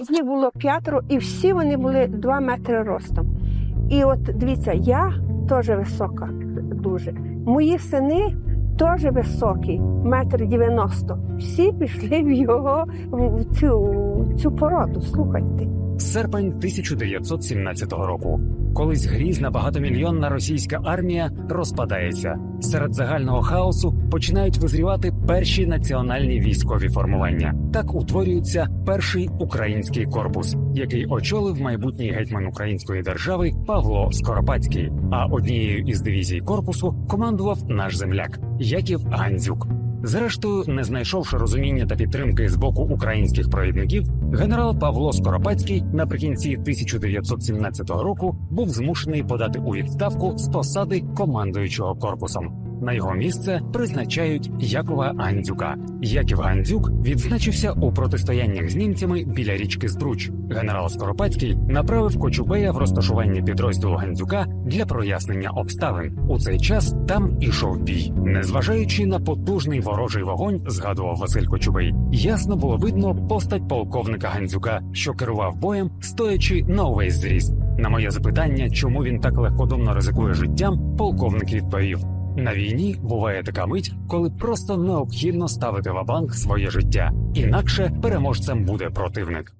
Їх було п'ятеро, і всі вони були 2 метри ростом. І от дивіться, я теж висока, дуже. Мої сини теж високі, метр дев'яносто. Всі пішли в його в цю, в цю породу. Слухайте. Серпень 1917 року. Колись грізна багатомільйонна російська армія розпадається. Серед загального хаосу починають визрівати перші національні військові формування. Так утворюється перший український корпус, який очолив майбутній гетьман української держави Павло Скоропадський. А однією із дивізій корпусу командував наш земляк Яків Гандзюк. Зрештою, не знайшовши розуміння та підтримки з боку українських провідників, генерал Павло Скоропадський наприкінці 1917 року був змушений подати у відставку з посади командуючого корпусом. На його місце призначають Якова Гандзюка. Яків Гандзюк відзначився у протистояннях з німцями біля річки Збруч. Генерал Скоропадський направив Кочубея в розташування підрозділу Гандзюка для прояснення обставин. У цей час там ішов бій. Незважаючи на потужний ворожий вогонь, згадував Василь Кочубей, ясно було видно постать полковника Гандзюка, що керував боєм, стоячи на увесь зріст. На моє запитання, чому він так легкодумно ризикує життям, полковник відповів. На війні буває така мить, коли просто необхідно ставити в банк своє життя, інакше переможцем буде противник.